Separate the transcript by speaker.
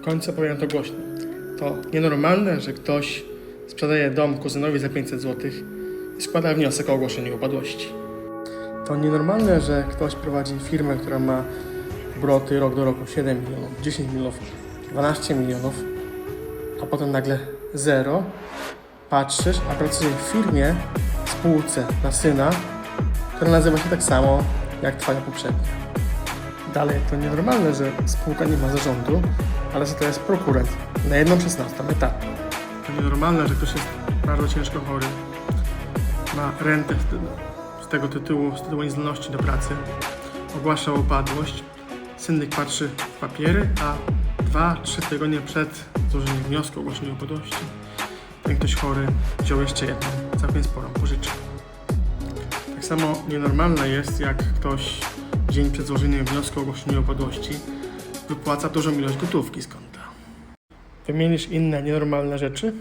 Speaker 1: W końcu powiem to głośno. To nienormalne, że ktoś sprzedaje dom kuzynowi za 500 zł i składa wniosek o ogłoszenie upadłości. To nienormalne, że ktoś prowadzi firmę, która ma obroty rok do roku 7 milionów, 10 milionów, 12 milionów, a potem nagle zero. Patrzysz, a pracuje w firmie, spółce dla syna, która nazywa się tak samo jak twoja poprzednia. Dalej, to nienormalne, że spółka nie ma zarządu, ale za to jest prokurent na jedną szesnastą etatu. To nienormalne, że ktoś jest bardzo ciężko chory, ma rentę z, tego tytułu, z tytułu niezdolności do pracy, ogłasza upadłość, syndyk patrzy w papiery, a 2-3 tygodnie przed złożeniem wniosku o ogłoszenie upadłości ten ktoś chory wziął jeszcze jedną, całkiem sporą pożyczkę. Tak samo nienormalne jest, jak ktoś dzień przed złożeniem wniosku o ogłoszenie upadłości wypłaca dużą ilość gotówki z konta. Wymienisz inne nienormalne rzeczy?